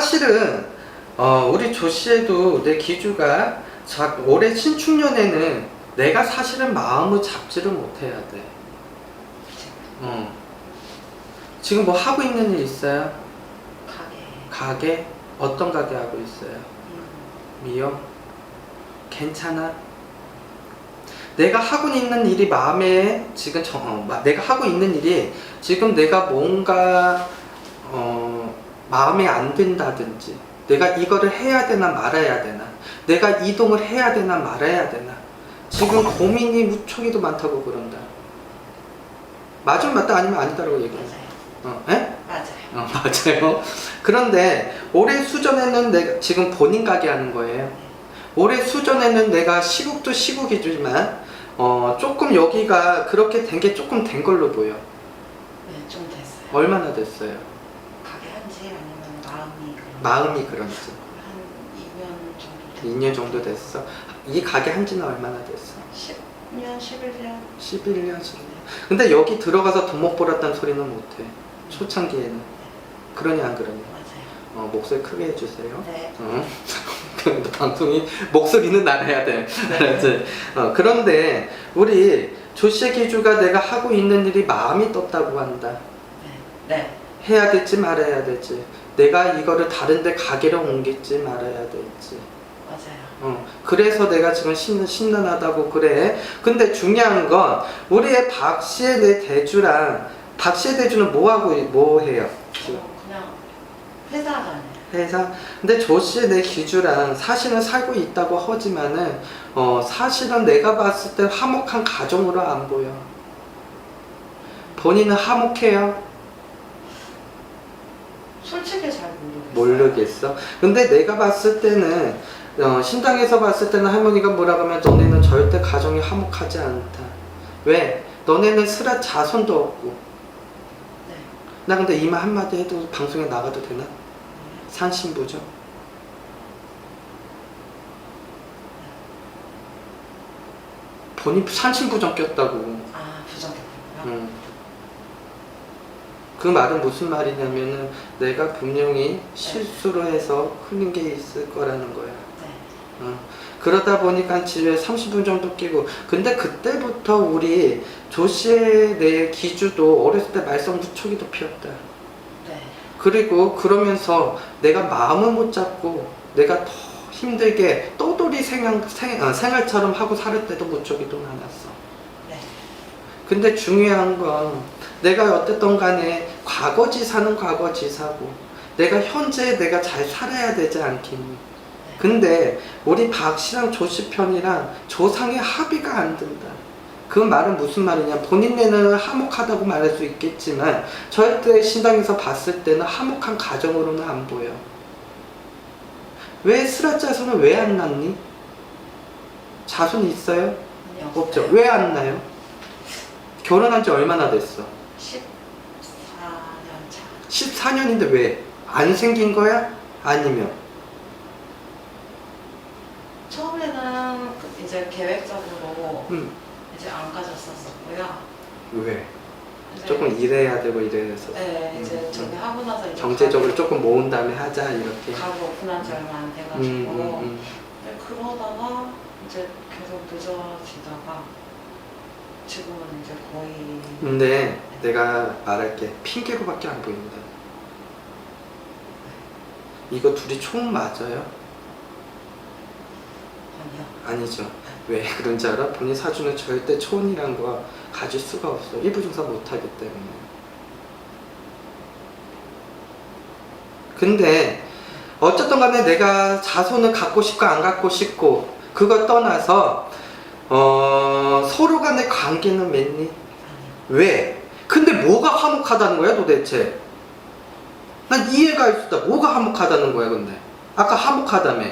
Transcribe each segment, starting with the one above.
사실은 어, 우리 조 씨에도 내 기주가 자, 올해 신축년에는 내가 사실은 마음을 잡지를 못해야 돼. 어. 지금 뭐 하고 있는 일 있어요? 가게. 가게? 어떤 가게 하고 있어요? 음, 미영? 괜찮아? 내가 하고 있는 일이 마음에 지금 정, 어, 마- 내가 하고 있는 일이 지금 내가 뭔가 어, 마음에 안 든다든지 내가 이거를 해야 되나 말아야 되나 내가 이동을 해야 되나 말아야 되나 지금 고민이 무척이도 많다고 그런다 맞으면 맞다 아니면 아니다라고 얘기해 맞아요. 어, 에? 맞아요. 어, 맞아요. 그런데 올해 수전에는 내가 지금 본인 가게 하는 거예요. 올해 수전에는 내가 시국도 시국이지만 어, 조금 여기가 그렇게 된 게 조금 된 걸로 보여. 네, 좀 됐어요. 얼마나 됐어요? 마음이 그런 마음이 그런지. 한 2년 2년 정도 정도 됐어. 이 가게 한 지는 얼마나 됐어? 10년, 11년 11년 정도. 근데 여기 들어가서 돈 못 벌었다는 소리는 못 해. 초창기에는. 그러니 안 그러니? 맞아요. 어, 목소리 크게 해주세요. 네. 어? 방송이 목소리는 나눠야 돼. 알았지? 어, 그런데 우리 조씨 기주가 내가 하고 있는 일이 마음이 떴다고 한다. 네. 네. 해야 될지 말아야 될지. 내가 이거를 다른데 가게로 옮길지 말아야 될지. 맞아요. 어, 그래서 내가 지금 심, 심란하다고 그래. 근데 중요한 건 우리의 박씨의 내 대주랑 박씨의 대주는 뭐 하고 뭐 해요? 지금? 어, 그냥 회사 다녀요. 회사 근데 조씨 내 기주랑 사실은 살고 있다고 하지만은 어 사실은 내가 봤을 때 화목한 가정으로 안 보여 본인은 화목해요 솔직히 잘 모르겠어요. 모르겠어 근데 내가 봤을 때는 어, 신당에서 봤을 때는 할머니가 뭐라고 하면 너네는 절대 가정이 화목하지 않다 왜 너네는 스라 자손도 없고 네. 나 근데 이말 한마디 해도 방송에 나가도 되나 산신부죠 본인 산신부정 꼈다고 아, 부정했군요. 음. 그 말은 무슨 말이냐면은 내가 분명히 실수로 해서 흘린 게 있을 거라는 거야. 네. 어. 그러다 보니까 집에 30분 정도 끼고 근데 그때부터 우리 조씨의 내 기주도 어렸을 때 말썽 무척이 도 피웠다. 네. 그리고 그러면서 내가 마음을 못 잡고 내가 더 힘들게 떠돌이 생활, 생, 어, 생활처럼 하고 살 때도 무척이도 많았어. 네. 근데 중요한 건 내가 어쨌든 간에 과거지사는 과거지사고 내가 현재 내가 잘 살아야 되지 않겠니? 근데 우리 박씨랑 조씨 편이랑 조상의 합의가 안 된다. 그 말은 무슨 말이냐? 본인네는 화목하다고 말할 수 있겠지만 절대 신당에서 봤을 때는 화목한 가정으로는 안 보여. 왜 스라 자손은 왜안 낳니? 자손 있어요? 없죠. 왜 안 나요? 결혼한 지 얼마나 됐어? 14년 차. 14년인데 왜? 안 생긴 거야? 아니면? 처음에는 그 이제 계획적으로 음, 이제 안 가졌었었고요. 왜? 이제 조금 일해야 되고 이래서 네, 이제 음, 저기 음. 하고 나서 이제 경제적으로 조금 모은 다음에 하자 이렇게 가게 오픈한 지 얼마 안 음, 돼가지고 음, 음. 네, 그러다가 이제 계속 늦어지다가 지금은 이제 거의 근데 내가 말할 게. 핑계로밖에 안 보인다. 이거 둘이 총 맞아요? 아니요. 아니죠. 왜? 그런 줄 알아? 본인 사주는 절대 초혼이란 거 가질 수가 없어. 일부중사 못하기 때문에. 근데 어쨌든 간에 내가 자손을 갖고 싶고 안 갖고 싶고 그거 떠나서 어, 서로 간의 관계는 맺니? 왜? 근데 뭐가 화목하다는 거야 도대체? 난 이해가 있다. 뭐가 화목하다는 거야 근데? 아까 화목하다며.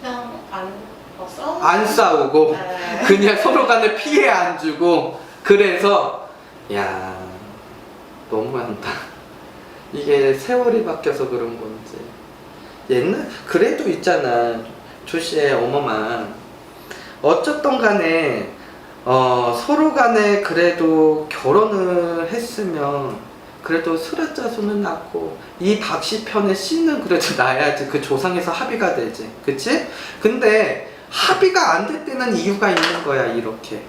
그냥 안 뭐, 싸우 안 싸우고? 네. 그냥 서로 간에 피해 안 주고? 그래서 야 너무한다. 이게 세월이 바뀌어서 그런 건지. 옛날 그래도 있잖아 조씨의 어머만. 어쨌든 간에 어, 서로 간에 그래도 결혼을 했으면 그래도 스라짜수는 낳고 이 박씨편의 씨는 그래도 낳아야지. 그 조상에서 합의가 되지. 그치? 근데 합의가 안 될 때는 이유가 있는 거야 이렇게.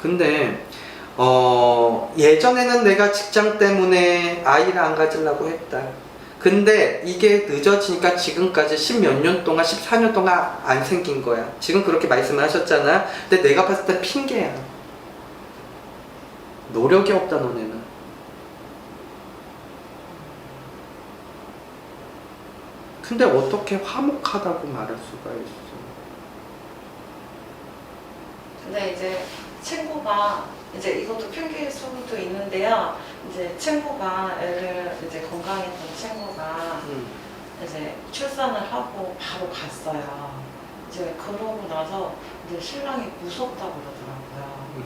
근데 어 예전에는 내가 직장 때문에 아이를 안 가지려고 했다 근데 이게 늦어지니까 지금까지 십몇 년 동안 14년 동안 안 생긴 거야. 지금 그렇게 말씀을 하셨잖아. 근데 내가 봤을 때 핑계야. 노력이 없다 너네는. 근데 어떻게 화목하다고 말할 수가 있어? 근데 이제 친구가 이제 이것도 핑계일 수도 있는데요. 이제 친구가 애를 이제 건강했던 친구가 음. 이제 출산을 하고 바로 갔어요. 이제 그러고 나서 이제 신랑이 무섭다고 그러더라고요.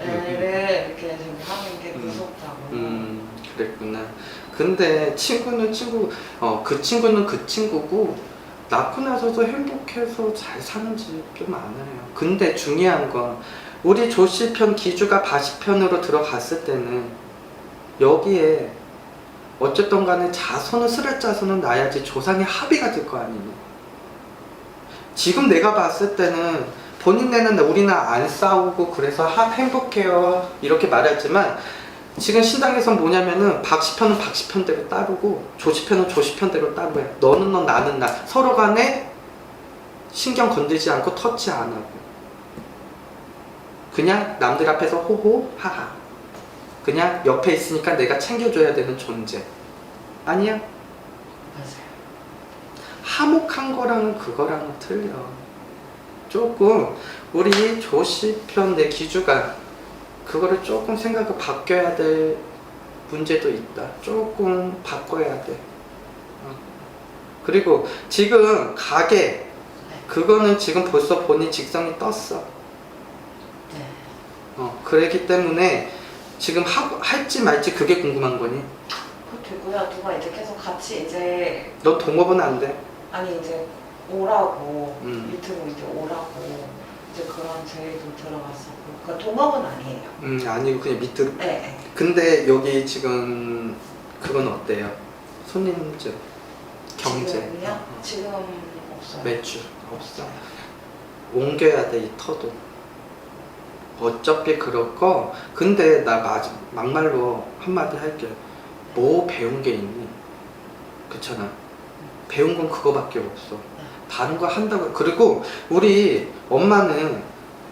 애를 이렇게 지금 하는 게 음. 무섭다고. 음, 그랬구나. 근데 친구는 친구, 어, 그 친구는 그 친구고, 낳고 나서도 행복해서 잘 사는 집도 많아요. 근데 중요한 건, 우리 조씨편 기주가 바시편으로 들어갔을 때는, 여기에, 어쨌든 간에 자손은 스레자손은 나야지 조상의 합의가 될 거 아니니. 지금 내가 봤을 때는, 본인네는 우리는 안 싸우고 그래서 하, 행복해요. 이렇게 말했지만, 지금 신당에선 뭐냐면은 박씨편은 박씨편대로 따르고 조씨편은 조씨편대로 따르고 해. 너는 너 나는 나. 서로 간에 신경 건들지 않고 터치 안 하고. 그냥 남들 앞에서 호호 하하. 그냥 옆에 있으니까 내가 챙겨줘야 되는 존재. 아니야? 맞아요. 화목한 거랑은 그거랑은 틀려. 조금 우리 조씨편 내 기주가 그거를 조금 생각을 바뀌어야 될 문제도 있다. 조금 바꿔야 돼. 어. 그리고 지금 가게 그거는 지금 벌써 본인 직성이 떴어. 네. 어, 그렇기 때문에 지금 하, 할지 말지 그게 궁금한 거니? 그 되고요. 누가 이제 계속 같이 이제 너 동업은 안 돼. 아니 이제 오라고 음. 밑으로 이제 오라고 이제 그런 제의도 들어갔었고 그러니까 동업은 아니에요. 음, 아니고 그냥 밑으로. 네. 네. 근데 여기 지금 그건 어때요? 손님증, 경제, 지금요? 어, 어. 지금 없어요. 매출 없어. 옮겨야 돼 이 터도 어차피 거 근데 나 마, 막말로 한마디 할게 뭐 배운 게 있니 그렇잖아 배운 건 그거밖에 없어 다른 거 한다고 그리고 우리 엄마는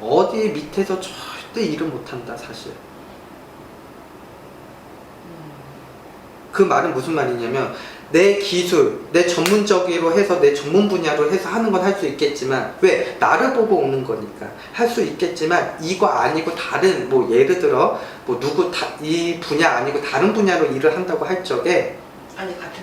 어디 밑에서 절대 일을 못한다 사실 음. 그 말은 무슨 말이냐면 내 기술, 내 전문적으로 해서 내 전문 분야로 해서 하는 건 할 수 있겠지만 왜 나를 보고 오는 거니까 할 수 있겠지만 이거 아니고 다른 뭐 예를 들어 뭐 누구 다, 이 분야 아니고 다른 분야로 일을 한다고 할 적에 아니 같은.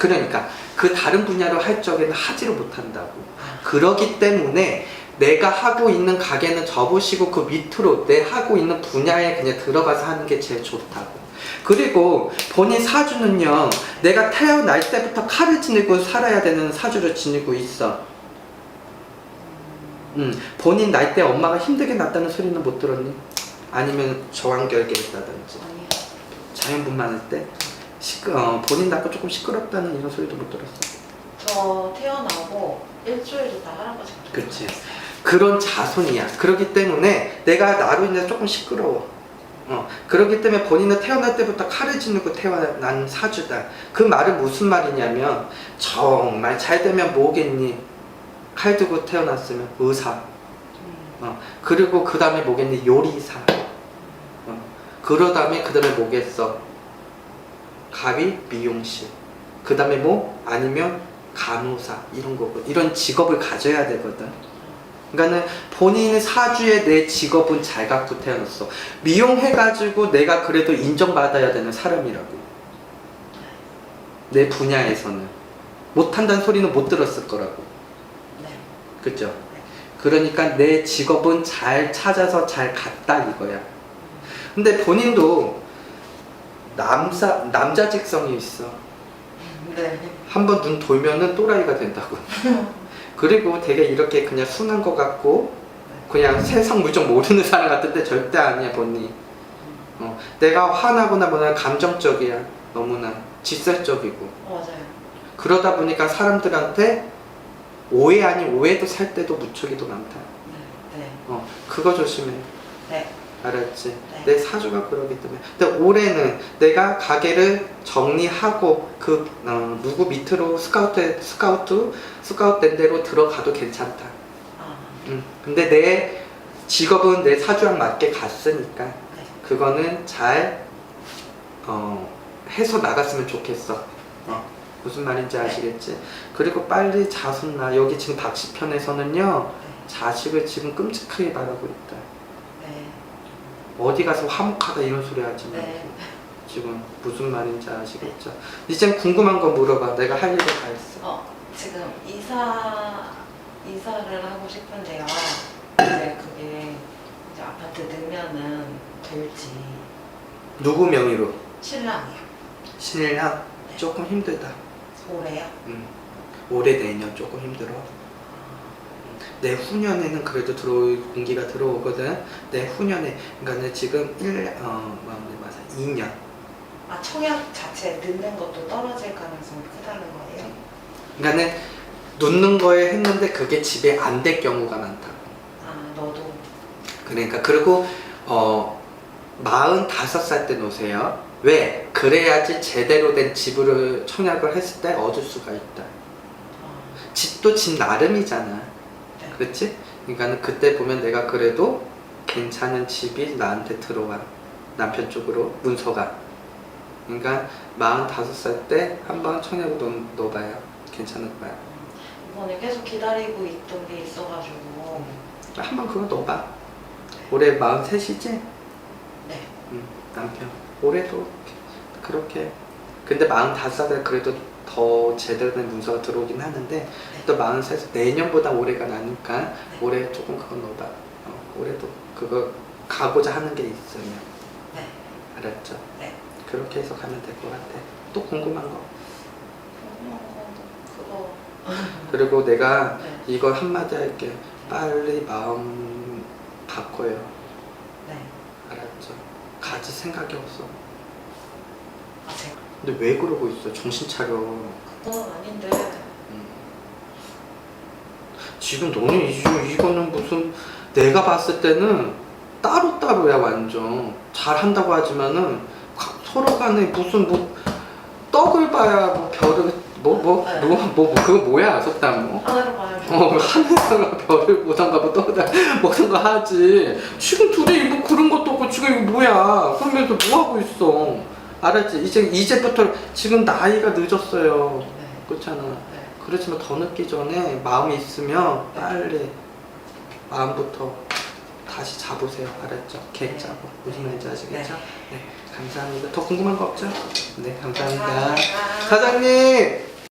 그러니까 그 다른 분야로 할 적에는 하지를 못한다고 아, 그러기 때문에 내가 하고 있는 가게는 접으시고 그 밑으로 내 하고 있는 분야에 그냥 들어가서 하는 게 제일 좋다고. 그리고 본인 사주는요, 내가 태어날 때부터 칼을 지니고 살아야 되는 사주를 지니고 있어. 음, 본인 날때 엄마가 힘들게 낳았다는 소리는 못 들었니? 아니면 저항결계했다든지. 자연분만할 때 시끄, 어, 본인 낳고 조금 시끄럽다는 이런 소리도 못 들었어. 저 태어나고 일주일 있다 할아버지 가 그치. 그런 자손이야. 그렇기 때문에 내가 나로 인해서 조금 시끄러워. 어, 그렇기 때문에 본인은 태어날 때부터 칼을 지니고 태어난 사주다. 그 말은 무슨 말이냐면 정말 잘 되면 뭐겠니? 칼 들고 태어났으면 의사. 음. 어, 그리고 그 다음에 뭐겠니? 요리사. 어, 그러 다음에 그 다음에 뭐겠어? 가위 미용실. 그 다음에 뭐? 아니면 간호사 이런 거고 이런 직업을 가져야 되거든. 그러니까는 본인 사주에 내 직업은 잘 갖고 태어났어. 미용해가지고 내가 그래도 인정받아야 되는 사람이라고. 내 분야에서는 못한다는 소리는 못 들었을 거라고. 네. 그죠? 그러니까 내 직업은 잘 찾아서 잘 갔다 이거야. 근데 본인도 남자 남자 직성이 있어. 네. 한번 눈 돌면은 또라이가 된다고. 그리고 되게 이렇게 그냥 순한 것 같고 그냥 세상 물정 모르는 사람 같은데 절대 아니야 본인. 어, 내가 화나거나 뭐나 감정적이야. 너무나 직설적이고. 맞아요. 그러다 보니까 사람들한테 오해 아닌 오해도 살 때도 무척이도 많다. 네. 네. 어, 그거 조심해. 네. 알았지? 네. 내 사주가 그러기 때문에. 근데 올해는 내가 가게를 정리하고 그 어, 누구 밑으로 스카우트 스카우트 스카우트 된 대로 들어가도 괜찮다. 아, 음. 근데 내 직업은 내 사주랑 맞게 갔으니까 네. 그거는 잘 어, 해서 나갔으면 좋겠어. 어, 무슨 말인지 아시겠지? 그리고 빨리 자손 나 여기 지금 박시편에서는요 자식을 지금 끔찍하게 바라고 있다. 네. 어디 가서 화목하다 이런 소리 하지 말고 네. 지금 무슨 말인지 아시겠죠? 이젠 궁금한 거 물어봐. 내가 할 일을 다 했어. 어, 지금 이사 이사를 하고 싶은데요. 이제 그게 이제 아파트 넣으면은 될지 누구 명의로? 신랑이요. 신랑 네. 조금 힘들다. 올해요. 음. 올해 내년 조금 힘들어. 내 후년에는 그래도 들어올 공기가 들어오거든. 내 후년에 그러니까 지금 1, 어, 뭐, 맞아, 2년. 아 청약 자체 넣는 것도 떨어질 가능성이 크다는 거예요. 그러니까는 놓는 거에 했는데 그게 집에 안 될 경우가 많다. 아 너도 그러니까 그리고 어 45살 때 놓으세요. 왜? 그래야지 제대로 된 집을 청약을 했을 때 얻을 수가 있다. 아, 집도 집 나름이잖아. 네. 그렇지? 그러니까 그때 보면 내가 그래도 괜찮은 집이 나한테 들어와. 남편 쪽으로 문서가. 그러니까 45살 때 한번 청약을 넣, 넣어봐요. 괜찮을 거야. 이번에 계속 기다리고 있던 게 있어가지고 한번 그거 넣어봐. 올해 43이지? 네. 응, 남편. 올해도 그렇게. 근데 45살에 그래도 더 제대로 된 문서가 들어오긴 하는데 또 43살 내년보다 올해가 나니까 올해 조금 그거 넣어봐. 어, 올해도 그거 가고자 하는 게 있으면 네. 알았죠? 네. 그렇게 해서 가면 될 것 같아. 또 궁금한 거. 어, 그거 그리고 내가 네. 이거 한마디 할게. 빨리 마음 바꿔요. 네. 알았죠? 가질 생각이 없어. 근데 왜 그러고 있어? 정신 차려. 그건 아닌데 음. 지금 너는 이, 이거는 무슨 내가 봤을 때는 따로따로야 완전 잘 한다고 하지만은 가- 서로 간에 무슨 뭐 떡을 봐야 뭐 별을 뭐뭐뭐 네. 뭐, 뭐, 뭐, 그거 뭐야 속담 뭐 하나로 봐야죠. 어, 하늘에서 별을 보던가 뭐 떠다 뭐던가 하지. 지금 둘이 뭐 그런 것도 없고 지금 이거 뭐야? 그러면서 뭐 하고 있어? 알았지? 이제 이제부터 지금 나이가 늦었어요. 네. 그렇잖아. 네. 그렇지만 더 늦기 전에 마음이 있으면 빨리 마음부터 다시 잡으세요. 알았죠? 계획 잡고 무슨 말인지 아시겠죠? 네. 감사합니다. 더 궁금한 거 없죠? 네, 감사합니다. 감사합니다. 사장님